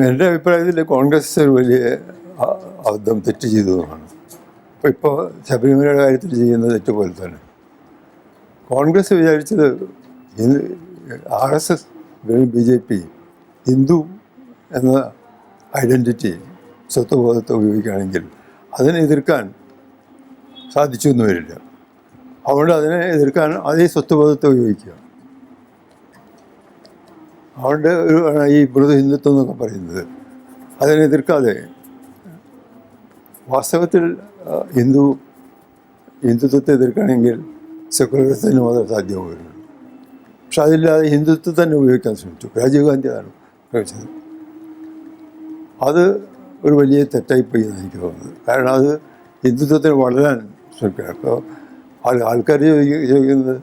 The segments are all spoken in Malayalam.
എന്റെ അഭിപ്രായത്തിൽ കോൺഗ്രസ് ഒരു വലിയ അബദ്ധം തെറ്റ് ചെയ്തതുമാണ്. അപ്പോൾ ഇപ്പോൾ ശബരിമലയുടെ കാര്യത്തിൽ ചെയ്യുന്ന തെറ്റ് പോലെ തന്നെ. കോൺഗ്രസ് വിചാരിച്ചത് R S S B J P Hindu എന്ന ഐഡന്റിറ്റി സ്വത്വബോധത്തെ ഉപയോഗിക്കുകയാണെങ്കിൽ അതിനെ എതിർക്കാൻ സാധിച്ചു എന്ന് വരില്ല. അതുകൊണ്ട് അതിനെ എതിർക്കാൻ അതേ സ്വത്വബോധത്തെ ഉപയോഗിക്കുക. അതുകൊണ്ട് ഒരു ഈ മൃത ഹിന്ദുത്വം എന്നൊക്കെ പറയുന്നത് അതിനെ എതിർക്കാതെ വാസ്തവത്തിൽ ഹിന്ദു ഹിന്ദുത്വത്തെ എതിർക്കണമെങ്കിൽ സെക്കുലറിസത്തിന് മാത്രം സാധ്യമാവുകയുള്ളൂ. പക്ഷെ അതില്ലാതെ ഹിന്ദുത്വം തന്നെ ഉപയോഗിക്കാൻ ശ്രമിച്ചു. രാജീവ് ഗാന്ധി അതാണ് ഉപയോഗിച്ചത്. അത് ഒരു വലിയ തെറ്റായിപ്പോയി എന്ന് എനിക്ക് തോന്നുന്നത്. കാരണം അത് ഹിന്ദുത്വത്തിന് വളരാൻ ശ്രമിക്കണം അപ്പോൾ ആൾ ആൾക്കാർ ചോദിക്ക- ചോദിക്കുന്നത്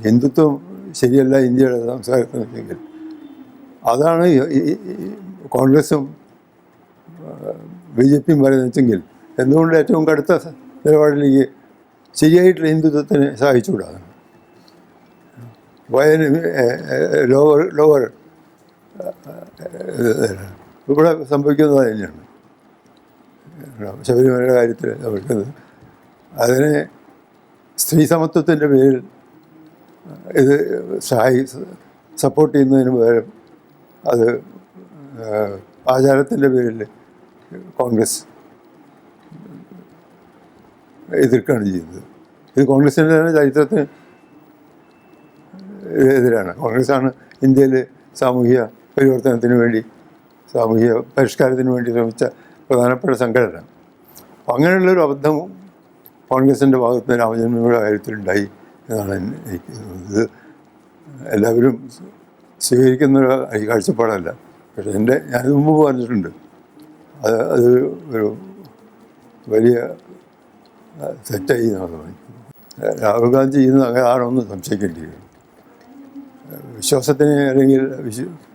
ഹിന്ദുത്വം ശരിയല്ല ഇന്ത്യയുടെ സംസ്കാരത്തിന് വെച്ചെങ്കിൽ അതാണ് കോൺഗ്രസും ബി ജെ പിയും പറയുന്നത് വെച്ചെങ്കിൽ എന്തുകൊണ്ട് ഏറ്റവും കടുത്ത നിലപാടിലേക്ക് ശരിയായിട്ടുള്ള ഹിന്ദുത്വത്തിന് സഹായിച്ചുകൂടാ? വയന ലോവർ ലോവർ ഇവിടെ സംഭവിക്കുന്നത് തന്നെയാണ്. ശബരിമലയുടെ കാര്യത്തിൽ സംഭവിക്കുന്നത്. അതിനെ സ്ത്രീ സമത്വത്തിന്റെ പേരിൽ ഇത് സഹായി സപ്പോർട്ട് ചെയ്യുന്നതിന് പകരം അത് ആചാരത്തിന്റെ പേരിൽ കോൺഗ്രസ് എതിർക്കുകയാണ് ചെയ്യുന്നത്. ഇത് കോൺഗ്രസിന്റെ തന്നെ ചരിത്രത്തിന് എതിരാണ്. കോൺഗ്രസ്സാണ് ഇന്ത്യയിൽ സാമൂഹിക പരിവർത്തനത്തിന് വേണ്ടി സാമൂഹിക പരിഷ്കാരത്തിന് വേണ്ടി ശ്രമിച്ച പ്രധാനപ്പെട്ട സംഘടന. അങ്ങനെയുള്ളൊരു അബദ്ധം കോൺഗ്രസിന്റെ ഭാഗത്ത് രാമജന്മയുടെ കാര്യത്തിലുണ്ടായി. എന്നാണ് എനിക്ക് ഇത് എല്ലാവരും സ്വീകരിക്കുന്ന ഒരു കാഴ്ചപ്പാടല്ല. പക്ഷേ എന്റെ ഞാൻ മുമ്പ് പറഞ്ഞിട്ടുണ്ട്. അത് അത് ഒരു വലിയ തെറ്റായി എന്നാണ് രാഹുൽ ഗാന്ധി ചെയ്യുന്നത് അങ്ങനെ ആണോന്ന് സംശയിക്കേണ്ടി വരും. വിശ്വാസത്തിനെ അല്ലെങ്കിൽ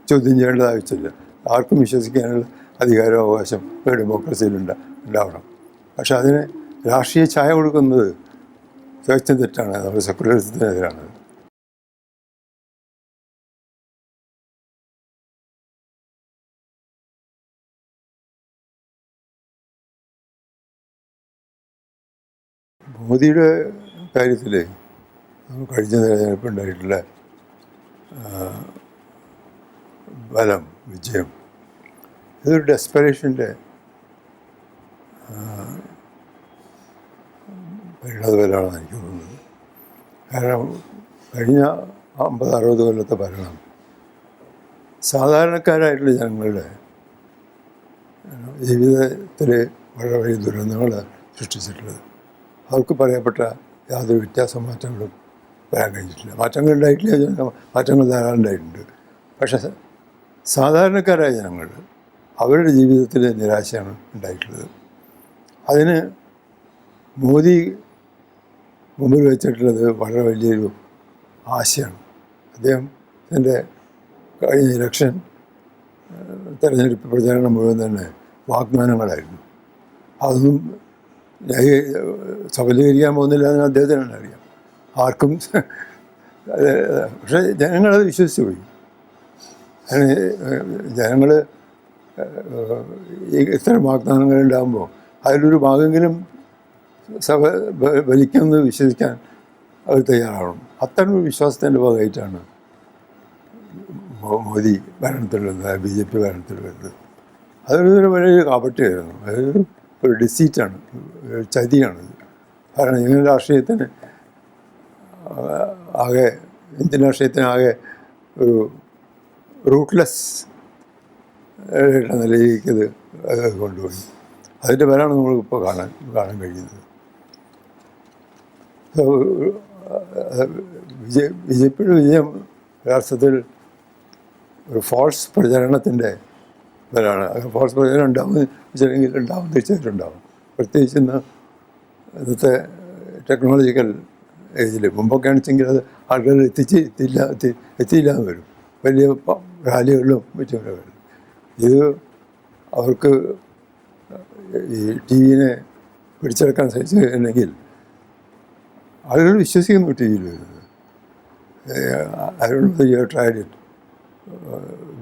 ചോദ്യം ചെയ്യേണ്ട ആവശ്യമില്ല. ആർക്കും വിശ്വസിക്കാനുള്ള അധികാരം അവകാശം ഒരു ഡെമോക്രസിയിലുണ്ട ഉണ്ടാവണം. പക്ഷെ അതിന് രാഷ്ട്രീയ ഛായ കൊടുക്കുന്നത് തികച്ചും തെറ്റാണ് നമ്മുടെ സെക്കുലറിസത്തിനെതിരാണ് മോദിയുടെ കാര്യത്തിൽ കഴിഞ്ഞ തെരഞ്ഞെടുപ്പ് ഉണ്ടായിട്ടുള്ള ആ, ബലം വിജയം ഇതൊരു ഡെസ്പറേഷന്റെ പരിണതഫലമാണെന്ന് എനിക്ക് തോന്നുന്നത്. കാരണം കഴിഞ്ഞ അമ്പത് അറുപത് കൊല്ലത്തെ ഭരണം സാധാരണക്കാരായിട്ടുള്ള ജനങ്ങളുടെ ജീവിതത്തിൽ വളരെ വലിയ ദുരന്തങ്ങൾ സൃഷ്ടിച്ചിട്ടുള്ളത്. അവർക്ക് പറയപ്പെട്ട യാതൊരു വ്യത്യാസ മാറ്റങ്ങളും വരാൻ കഴിഞ്ഞിട്ടില്ല. മാറ്റങ്ങൾ ഉണ്ടായിട്ടില്ല മാറ്റങ്ങൾ ധാരാളം ഉണ്ടായിട്ടുണ്ട്. പക്ഷേ സാധാരണക്കാരായ ജനങ്ങൾ അവരുടെ ജീവിതത്തിൽ നിരാശയാണ് ഉണ്ടായിട്ടുള്ളത്. അതിന് മോദി മുമ്പിൽ വെച്ചിട്ടുള്ളത് വളരെ വലിയൊരു ആശയമാണ്. എന്റെ കഴിഞ്ഞ ഇലക്ഷൻ തെരഞ്ഞെടുപ്പ് പ്രചാരണം മുഴുവൻ തന്നെ വാഗ്ദാനങ്ങളായിരുന്നു. അതൊന്നും സഫലീകരിക്കാൻ പോകുന്നില്ല എന്ന് അദ്ദേഹത്തിന് തന്നെ അറിയാം. ആർക്കും പക്ഷേ ജനങ്ങളത് വിശ്വസിച്ച് പോയി. ജനങ്ങൾ ഇത്തരം വാഗ്ദാനങ്ങൾ ഉണ്ടാകുമ്പോൾ അതിലൊരു ഭാഗമെങ്കിലും സഭ ഭരിക്കുമെന്ന് വിശ്വസിക്കാൻ അവർ തയ്യാറാവണം. അത്തരം വിശ്വാസത്തിന്റെ ഭാഗമായിട്ടാണ് മോദി ഭരണത്തിലുള്ളത് ബി ജെ പി ഭരണത്തിൽ വരുന്നത് അതൊരു വലിയ കാപട്ടിയായിരുന്നു അതൊരു ഒരു ഡിസീറ്റാണ് ഒരു ചതിയാണ് കാരണം ഇന്ത്യൻ രാഷ്ട്രീയത്തിന് ആകെ ഇന്ത്യൻ രാഷ്ട്രീയത്തിന് ആകെ ഒരു റൂട്ട്ലെസ് നിലയിലേക്ക് അത് കൊണ്ടുപോയി. അതിന്റെ പേരാണ് നമ്മളിപ്പോൾ കാണാൻ കാണാൻ കഴിയുന്നത്. So, ബി ജെ പിയുടെ വിജയം യഥാർത്ഥത്തിൽ ഒരു ഫോൾസ് പ്രചരണത്തിന്റെ ഇവരാണ് ഫോൾസ് പ്രചരണം ഉണ്ടാവും വെച്ചിട്ടുണ്ടെങ്കിൽ ഉണ്ടാവും തീർച്ചയായിട്ടും ഉണ്ടാവും പ്രത്യേകിച്ച് ഇന്ന് ഇന്നത്തെ ടെക്നോളജിക്കൽ ഏജിൽ മുമ്പൊക്കെ ആണെച്ചെങ്കിൽ അത് ആൾക്കാർ എത്തിച്ച് എത്തിയില്ല എത്തി എത്തിയില്ല എന്ന് വരും. വലിയ റാലികളിലും മറ്റും വരും. ഇത് അവർക്ക് ഈ ടി വിനെ പിടിച്ചെടുക്കാൻ സാധിച്ചിട്ടുണ്ടെങ്കിൽ ആളുകൾ വിശ്വസിക്കാൻ ടി അരുൺ യു ട്രൈഡ്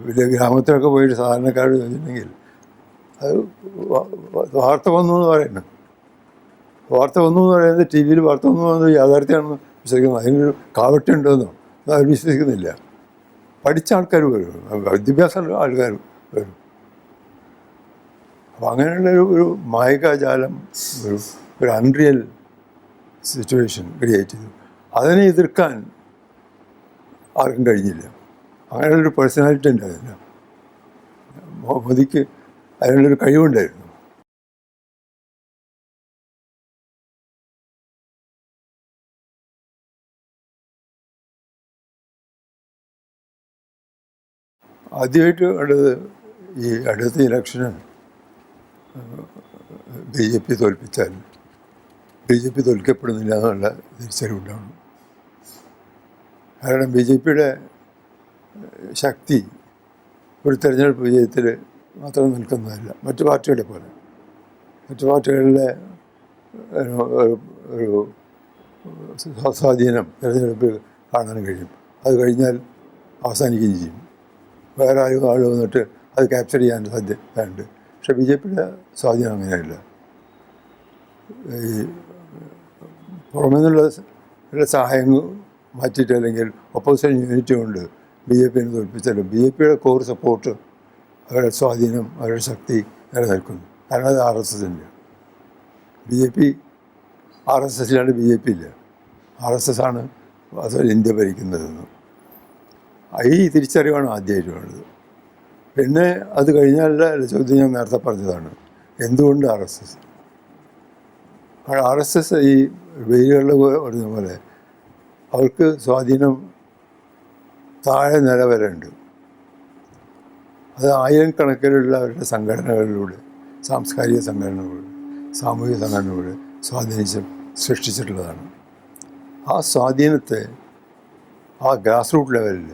വലിയ ഗ്രാമത്തിലൊക്കെ പോയിട്ട് സാധാരണക്കാരോട് ചോദിച്ചിട്ടുണ്ടെങ്കിൽ അത് വാർത്ത വന്നു എന്ന് പറയുന്നു. വാർത്ത വന്നു എന്ന് പറയുന്നത് ടി വിയിൽ വാർത്ത വന്നു എന്നത് യാഥാർത്ഥ്യമാണെന്ന് വിശ്വസിക്കുന്നത് അതിനൊരു കാവട്ടുണ്ടെന്നോ അവർ വിശ്വസിക്കുന്നില്ല. പഠിച്ച ആൾക്കാർ വരും വിദ്യാഭ്യാസമുള്ള ആൾക്കാർ വരും അപ്പോൾ അങ്ങനെയുള്ള ഒരു ഒരു മായികാജാലം ഒരു ഒരു അൺറിയൽ സിറ്റുവേഷൻ ക്രിയേറ്റ് ചെയ്തു. അതിനെ എതിർക്കാൻ ആർക്കും കഴിഞ്ഞില്ല. അങ്ങനെയുള്ളൊരു പേഴ്സണാലിറ്റി ഉണ്ടായിരുന്നില്ല മോദിക്ക് അതിനുള്ളൊരു കഴിവുണ്ടായിരുന്നു. ആദ്യമായിട്ട് ഉള്ളത് ഈ അടുത്ത ഇലക്ഷന് ബി ജെ പി തോൽപ്പിച്ചാൽ ബി ജെ പി തോൽക്കപ്പെടുന്നില്ല എന്നുള്ള തിരിച്ചറിവുണ്ടാവണം കാരണം ബി ജെ പിയുടെ ശക്തി ഒരു തെരഞ്ഞെടുപ്പ് വിജയത്തിൽ മാത്രം നിൽക്കുന്നതല്ല മറ്റു പാർട്ടികളെ പോലെ. മറ്റു പാർട്ടികളിലെ ഒരു സ്വാധീനം തിരഞ്ഞെടുപ്പിൽ കാണാൻ കഴിയും. അത് കഴിഞ്ഞാൽ അവസാനിക്കുകയും ചെയ്യും. വേറെ ആരും ആൾ വന്നിട്ട് അത് ക്യാപ്ചർ ചെയ്യാൻ സാധ്യതയുണ്ട്. പക്ഷേ ബി ജെ പിയുടെ സ്വാധീനം അങ്ങനെയല്ല. ഈ പുറമേ നിന്നുള്ള സഹായം മാറ്റിയിട്ട് അല്ലെങ്കിൽ ഒപ്പോസിഷൻ യൂണിറ്റ് കൊണ്ട് ബി ജെ പിന്നെ തോൽപ്പിച്ചാലും ബി ജെ പിയുടെ കോർ സപ്പോർട്ട് അവരുടെ സ്വാധീനം അവരുടെ ശക്തി നിലനിൽക്കുന്നു. കാരണം അത് ആർ എസ് എസിന്റെ B J P R S എസിലാണ് B J P ഇല്ല. ആർ എസ് എസ് ആണ് വാസ്തവത്തിൽ ഇന്ത്യ ഭരിക്കുന്നതെന്ന് ഈ തിരിച്ചറിവാണ് ആദ്യമായിട്ട് വേണ്ടത്. പിന്നെ അത് കഴിഞ്ഞാലുള്ള ചോദ്യം ഞാൻ നേരത്തെ പറഞ്ഞതാണ്. എന്തുകൊണ്ട് R S S? R S S ഈ വെയിലുകളിൽ പറഞ്ഞ പോലെ അവർക്ക് സ്വാധീനം താഴെ നില വരെ ഉണ്ട്. അത് ആയിരക്കണക്കിനുള്ള അവരുടെ സംഘടനകളിലൂടെ സാംസ്കാരിക സംഘടനകളിലൂടെ സാമൂഹിക സംഘടനകളിലൂടെ സ്വാധീനിച്ച് സൃഷ്ടിച്ചിട്ടുള്ളതാണ്. ആ സ്വാധീനത്തെ ആ ഗ്രാസ് റൂട്ട് ലെവലിൽ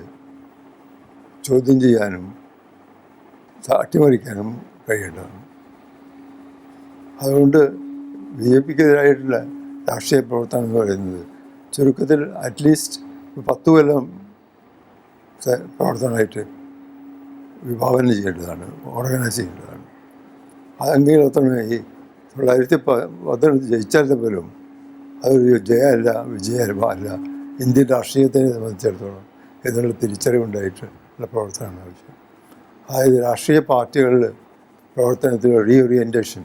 ചോദ്യം ചെയ്യാനും അട്ടിമറിക്കാനും കഴിയേണ്ടതാണ്. അതുകൊണ്ട് ബി ജെ പിക്കെതിരായിട്ടുള്ള രാഷ്ട്രീയ പ്രവർത്തനം എന്ന് പറയുന്നത് ചുരുക്കത്തിൽ അറ്റ്ലീസ്റ്റ് പത്ത് കൊല്ലം പ്രവർത്തനമായിട്ട് വിഭാവനം ചെയ്യേണ്ടതാണ് ഓർഗനൈസ് ചെയ്യേണ്ടതാണ്. അതെങ്കിൽ മാത്രമേ ഈ തൊള്ളായിരത്തി പതിനെട്ട് ജയിച്ചാൽ പോലും അതൊരു ജയമല്ല വിജയമല്ല ഇന്ത്യൻ രാഷ്ട്രീയത്തിനെ സംബന്ധിച്ചിടത്തോളം എന്നുള്ള തിരിച്ചറിവുണ്ടായിട്ട് ഉള്ള പ്രവർത്തനമാണ് ആവശ്യം. അതായത് രാഷ്ട്രീയ പാർട്ടികളിൽ പ്രവർത്തനത്തിൽ റീഓറിയന്റേഷൻ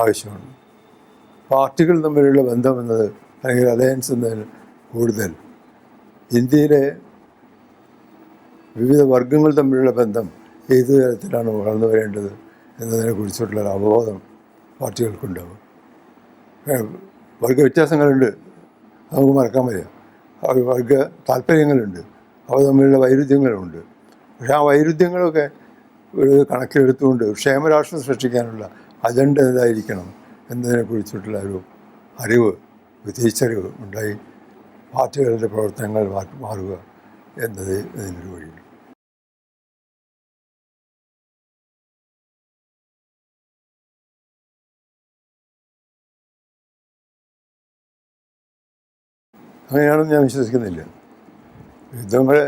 ആവശ്യമാണ്. പാർട്ടികൾ തമ്മിലുള്ള ബന്ധം എന്നത് അല്ലെങ്കിൽ അലയൻസ് എന്നതിൽ കൂടുതൽ. ഇന്ത്യയിലെ വിവിധ വർഗങ്ങൾ തമ്മിലുള്ള ബന്ധം ഏത് തരത്തിലാണ് വളർന്നു വരേണ്ടത് എന്നതിനെക്കുറിച്ചുള്ള അവബോധം പാർട്ടികൾക്കുണ്ടാവും. വർഗ വ്യത്യാസങ്ങളുണ്ട്. നമുക്ക് മറക്കാൻ വയ്യ. വർഗ താല്പര്യങ്ങളുണ്ട്. അവ തമ്മിലുള്ള വൈരുദ്ധ്യങ്ങളുണ്ട്. പക്ഷേ ആ വൈരുദ്ധ്യങ്ങളൊക്കെ ഒരു കണക്കിലെടുത്തുകൊണ്ട് ക്ഷേമരാഷ്ട്രം സൃഷ്ടിക്കാനുള്ള അജണ്ട ഏതായിരിക്കണം? എന്നതിനെക്കുറിച്ചിട്ടുള്ള ഒരു അറിവ് തിരിച്ചറിവ് ഉണ്ടായി. പാർട്ടികളുടെ പ്രവർത്തനങ്ങൾ മാറുക എന്നത് ഇതിനൊരു വഴിയുണ്ട്. അങ്ങനെയാണെന്ന് ഞാൻ വിശ്വസിക്കുന്നില്ല. യുദ്ധങ്ങൾ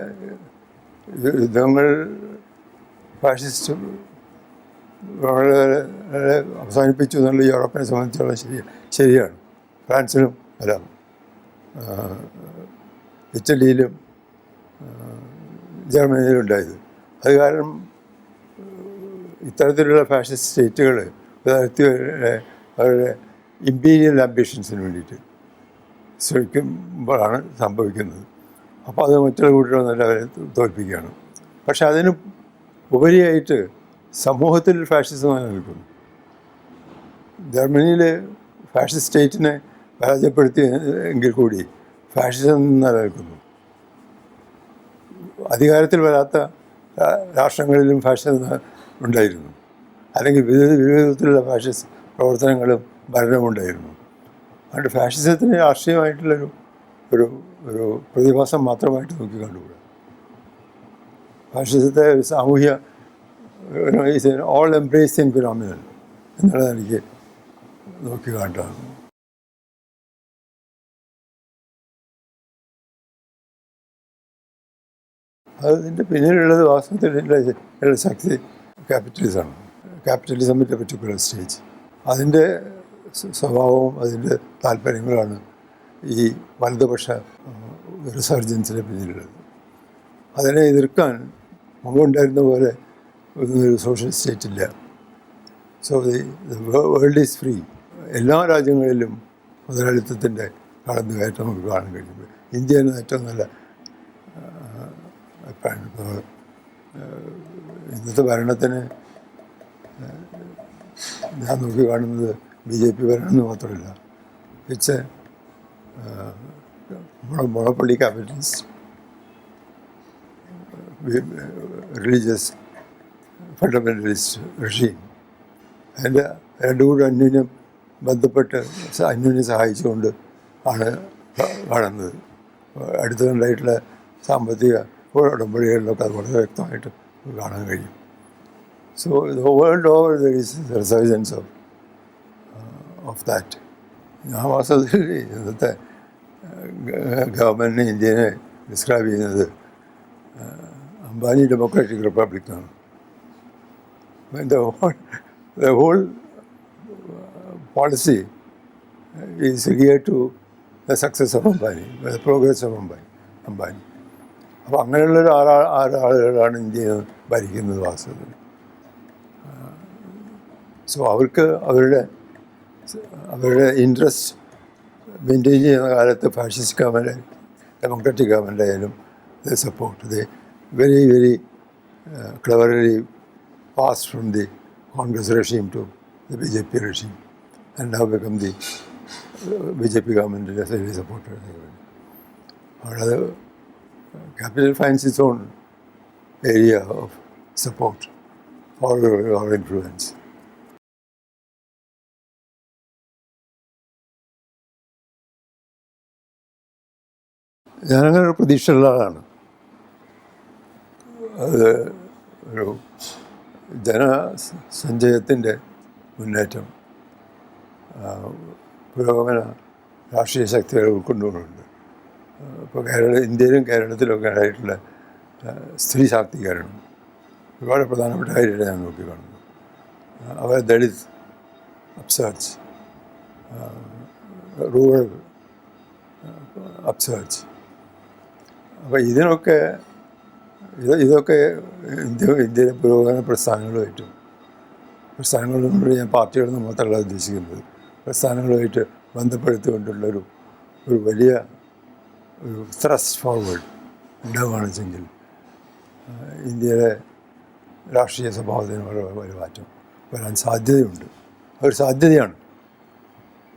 യുദ്ധങ്ങൾ ഫാഷിസ്റ്റ് വളരെ അവസാനിപ്പിച്ചു എന്നുള്ള യൂറോപ്പിനെ സംബന്ധിച്ചുള്ള ശരി ശരിയാണ്. ഫ്രാൻസിലും എല്ലാം ഇറ്റലിയിലും ജർമ്മനിയിലും ഉണ്ടായത്. അത് കാരണം ഇത്തരത്തിലുള്ള ഫാഷിസ്റ്റ് സ്റ്റേറ്റുകൾ അവരുടെ അവരുടെ ഇമ്പീരിയൽ ആംബിഷൻസിന് വേണ്ടിയിട്ട് ശ്രമിക്കുമ്പോഴാണ് സംഭവിക്കുന്നത്. അപ്പോൾ അത് മറ്റുള്ള കൂട്ടർ വന്നിട്ട് അവരെ തോൽപ്പിക്കുകയാണ്. പക്ഷെ അതിന് ഉപരിയായിട്ട് സമൂഹത്തിൽ ഫാഷിസം നിലനിൽക്കുന്നു ജർമ്മനിയിൽ ഫാഷിസ്റ്റ് സ്റ്റേറ്റിനെ പരാജയപ്പെടുത്തി എങ്കിൽ കൂടി ഫാഷിസം നിലനിൽക്കുന്നു. അധികാരത്തിൽ വരാത്ത രാഷ്ട്രങ്ങളിലും ഫാഷിസം ഉണ്ടായിരുന്നു. അല്ലെങ്കിൽ വിവിധ വിവിധത്തിലുള്ള ഫാഷിസ് പ്രവർത്തനങ്ങളും ഭരണവും ഉണ്ടായിരുന്നു. അതുകൊണ്ട് ഫാഷിസത്തിന് രാഷ്ട്രീയമായിട്ടുള്ളൊരു ഒരു ഒരു പ്രതിഭാസം മാത്രമായിട്ട് നോക്കി കണ്ടുകൂടാ ഫാഷിസത്തെ ഒരു സാമൂഹ്യ ഓൾ എംബ്രേസിങ് ഫിനോമിനൽ എന്നുള്ളത് എനിക്ക് നോക്കി കാട്ടാണ് അതിന്റെ പിന്നിലുള്ളത് വാസ്തവത്തിൽ ശക്തി ക്യാപിറ്റലിസമാണ് ക്യാപിറ്റലിസമിന്റെ പർട്ടിക്കുലർ സ്റ്റേജ് അതിന്റെ സ്വഭാവവും അതിന്റെ താല്പര്യങ്ങളാണ് ഈ വലതുപക്ഷ റിസർജൻസിന് പിന്നിലുള്ളത്. അതിനെ എതിർക്കാൻ മുമ്പുണ്ടായിരുന്ന പോലെ ഒരു സോഷ്യൽ സ്റ്റേറ്റ് ഇല്ല. So the world is free എല്ലാ രാജ്യങ്ങളിലും മുതലാളിത്തത്തിന്റെ കടന്നു കയറ്റം നമുക്ക് കാണാൻ കഴിയും. എന്ന ഏറ്റവും നല്ല ഇന്നത്തെ ഭരണത്തിന് ഞാൻ നോക്കി കാണുന്നത് ബി ജെ പി ഭരണം എന്ന് മാത്രമല്ല. ഇറ്റ്സ് മുളപ്പള്ളി ക്യാപിറ്റലിസ്റ്റ് റിലീജിയസ് ഫണ്ടമെന്റലിസ്റ്റ് റഷീം അതിന്റെ രണ്ടു കൂടെ അന്യോന്യം ബന്ധപ്പെട്ട് അന്യോന്യം സഹായിച്ചുകൊണ്ട് ആണ് വളർന്നത്. അടുത്തുണ്ടായിട്ടുള്ള സാമ്പത്തിക ഉടമ്പടികളിലൊക്കെ അത് വളരെ വ്യക്തമായിട്ട് കാണാൻ കഴിയും. So the world over there is resurgence of of that ഞാൻ വാസ്തവത്തിൽ ഇന്നത്തെ ഗവൺമെന്റിനെ ഇന്ത്യനെ ഡിസ്ക്രൈബ് ചെയ്യുന്നത് അംബാനി ഡെമോക്രാറ്റിക് റിപ്പബ്ലിക്കാണ് the whole, the whole uh, policy is geared to the success of Ambani, the progress of Ambani. Ambani. അപ്പോൾ അങ്ങനെയുള്ള ഒരു ആറാ ആളുകളാണ് ഇന്ത്യ ഭരിക്കുന്നത് വാസ്തവത്തിൽ സോ അവർക്ക് അവരുടെ അവരുടെ ഇൻട്രസ്റ്റ് മെയിന്റെയിൻ ചെയ്യുന്ന കാലത്ത് ഫാഷിസ്റ്റ് ഗവൺമെന്റ് ഡെമോക്രാറ്റിക് ഗവൺമെന്റ് ആയാലും support the very very cleverly passed from the Congress regime to the BJP regime and now become the uh, BJP government as a very supporter. Another capital finds its own area of support or, or influence. ഞാനങ്ങനെ ഒരു പ്രതീക്ഷയുള്ള ആളാണ് അത് ഒരു ജനസഞ്ചയത്തിന്റെ മുന്നേറ്റം പുരോഗമന രാഷ്ട്രീയ ശക്തികൾ ഉൾക്കൊണ്ടുകൊണ്ടുണ്ട്. ഇപ്പോൾ കേരള ഇന്ത്യയിലും കേരളത്തിലൊക്കെ ആയിട്ടുള്ള സ്ത്രീ ശാക്തീകരണം ഒരുപാട് പ്രധാനപ്പെട്ട കാര്യമായിട്ട് ഞാൻ നോക്കിക്കാണുന്നു. അവർ ദളിത് അപ്സേർച്ച് റൂറൽ അപ്സേർച്ച് അപ്പോൾ ഇതിനൊക്കെ ഇത് ഇതൊക്കെ ഇന്ത്യ ഇന്ത്യയിലെ പുരോഗമന പ്രസ്ഥാനങ്ങളുമായിട്ടും പ്രസ്ഥാനങ്ങളെന്നുകൊണ്ട് ഞാൻ പാർട്ടികളെന്ന് മാത്രമല്ല ഉദ്ദേശിക്കുന്നത്. പ്രസ്ഥാനങ്ങളുമായിട്ട് ബന്ധപ്പെടുത്തിക്കൊണ്ടുള്ളൊരു ഒരു വലിയ ഒരു ത്രസ്റ്റ് ഫോർവേഡ് ഇന്ത്യയുടെ ഇന്ത്യയിലെ രാഷ്ട്രീയ സ്വഭാവത്തിന് ഒരു മാറ്റം വരാൻ സാധ്യതയുണ്ട്. അതൊരു സാധ്യതയാണ്.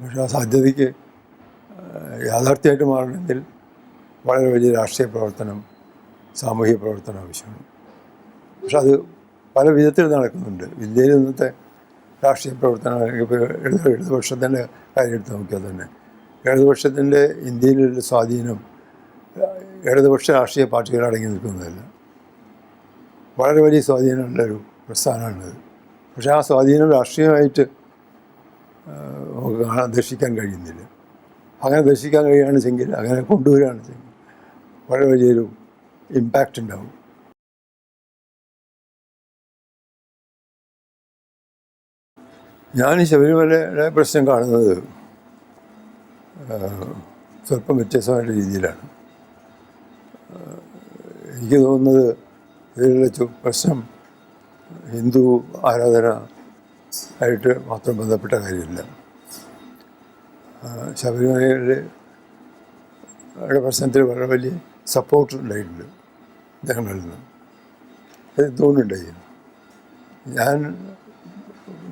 പക്ഷെ ആ സാധ്യതയ്ക്ക് യാഥാർത്ഥ്യമായിട്ട് മാറണമെങ്കിൽ വളരെ വലിയ രാഷ്ട്രീയ പ്രവർത്തനം സാമൂഹിക പ്രവർത്തനം ആവശ്യമാണ്. പക്ഷെ അത് പല വിധത്തിൽ നടക്കുന്നുണ്ട്. ഇന്ത്യയിൽ ഇന്നത്തെ രാഷ്ട്രീയ പ്രവർത്തനം അല്ലെങ്കിൽ ഇടത് ഇടതുപക്ഷത്തിന്റെ കാര്യം എടുത്ത് നോക്കിയാൽ തന്നെ ഇടതുപക്ഷത്തിന്റെ ഇന്ത്യയിലുള്ള സ്വാധീനം ഇടതുപക്ഷ രാഷ്ട്രീയ പാർട്ടികൾ അടങ്ങി നിൽക്കുന്നതല്ല. വളരെ വലിയ സ്വാധീനമുള്ള ഒരു പ്രസ്ഥാനമാണിത്. പക്ഷേ ആ സ്വാധീനം രാഷ്ട്രീയമായിട്ട് കാണാൻ ദർശിക്കാൻ കഴിയുന്നില്ല. അങ്ങനെ ദർശിക്കാൻ കഴിയുകയാണെങ്കിൽ അങ്ങനെ കൊണ്ടുവരികയാണെങ്കിൽ വളരെ വലിയൊരു ഇമ്പാക്റ്റ് ഉണ്ടാവും. ഞാൻ ശബരിമലയുടെ പ്രശ്നം കാണുന്നത് സ്വല്പം വ്യത്യസ്തമായ രീതിയിലാണ്. എനിക്ക് തോന്നുന്നത് ഇതിലുള്ള പ്രശ്നം ഹിന്ദു ആരാധന ആയിട്ട് മാത്രം ബന്ധപ്പെട്ട കാര്യമില്ല. ശബരിമലയുടെ പ്രശ്നത്തിൽ വളരെ വലിയ സപ്പോർട്ട് ഉണ്ടായിട്ടുണ്ട്. ജനങ്ങളിൽ നിന്ന് അത് എന്തുകൊണ്ടുണ്ടായി ഞാൻ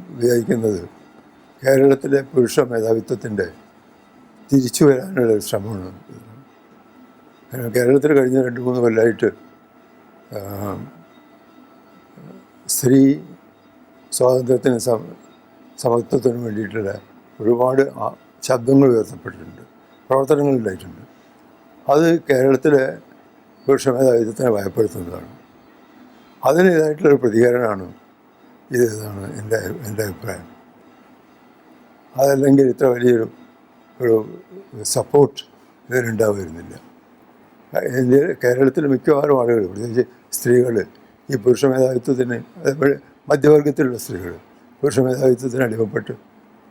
വിചാരിക്കുന്നത് കേരളത്തിലെ പുരുഷ മേധാവിത്വത്തിന്റെ തിരിച്ചു വരാനുള്ള ശ്രമമാണ്. കാരണം കേരളത്തിൽ കഴിഞ്ഞ രണ്ട് മൂന്ന് കൊല്ലമായിട്ട് സ്ത്രീ സ്വാതന്ത്ര്യത്തിന് സമ സമത്വത്തിനും വേണ്ടിയിട്ടുള്ള ഒരുപാട് ശബ്ദങ്ങൾ ഉയർത്തപ്പെട്ടിട്ടുണ്ട് പ്രവർത്തനങ്ങളുണ്ടായിട്ടുണ്ട് അത് കേരളത്തിലെ പുരുഷ മേധാവിത്വത്തിനെ ഭയപ്പെടുത്തുന്നതാണ് അതിനേതായിട്ടുള്ളൊരു പ്രതികരണമാണ് ഇത് ഇതാണ് എന്റെ എന്റെ അഭിപ്രായം. അതല്ലെങ്കിൽ ഇത്ര വലിയൊരു ഒരു സപ്പോർട്ട് ഇതിനുണ്ടാവുമായിരുന്നില്ല. ഇന്ത്യയിൽ കേരളത്തിൽ മിക്കവാറും ആളുകൾ പ്രത്യേകിച്ച് സ്ത്രീകൾ ഈ പുരുഷ മേധാവിത്വത്തിന് അതേപോലെ മധ്യവർഗത്തിലുള്ള സ്ത്രീകൾ പുരുഷ മേധാവിത്വത്തിന് അടിമപ്പെട്ട്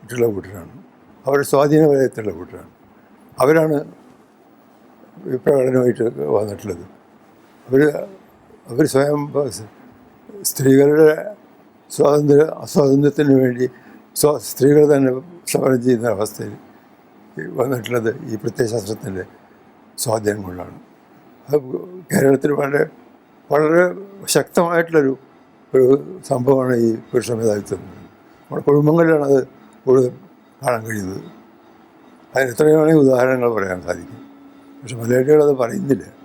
ഇട്ടുള്ള കൂട്ടരാണ്. അവരുടെ സ്വാധീന വലയത്തിലുള്ള കൂട്ടരാണ്. അവരാണ് പ്രകടനമായിട്ട് വന്നിട്ടുള്ളത്. അവർ അവർ സ്വയം സ്ത്രീകളുടെ സ്വാതന്ത്ര്യ അസ്വാതന്ത്ര്യത്തിന് വേണ്ടി സ്ത്രീകൾ തന്നെ സമരം ചെയ്യുന്ന അവസ്ഥയിൽ വന്നിട്ടുള്ളത് ഈ പ്രത്യയശാസ്ത്രത്തിന്റെ സ്വാധീനം കൊണ്ടാണ്. അത് കേരളത്തിൽ വളരെ വളരെ ശക്തമായിട്ടുള്ളൊരു ഒരു സംഭവമാണ് ഈ പുരുഷ മേധാവിത്വം. നമ്മുടെ കുടുംബങ്ങളിലാണ് അത് കൂടുതൽ കാണാൻ കഴിയുന്നത്. അതിന് എത്രയോ ഉദാഹരണങ്ങൾ പറയാൻ സാധിക്കും. പക്ഷെ മലയാളികൾ അത് പറയുന്നില്ല.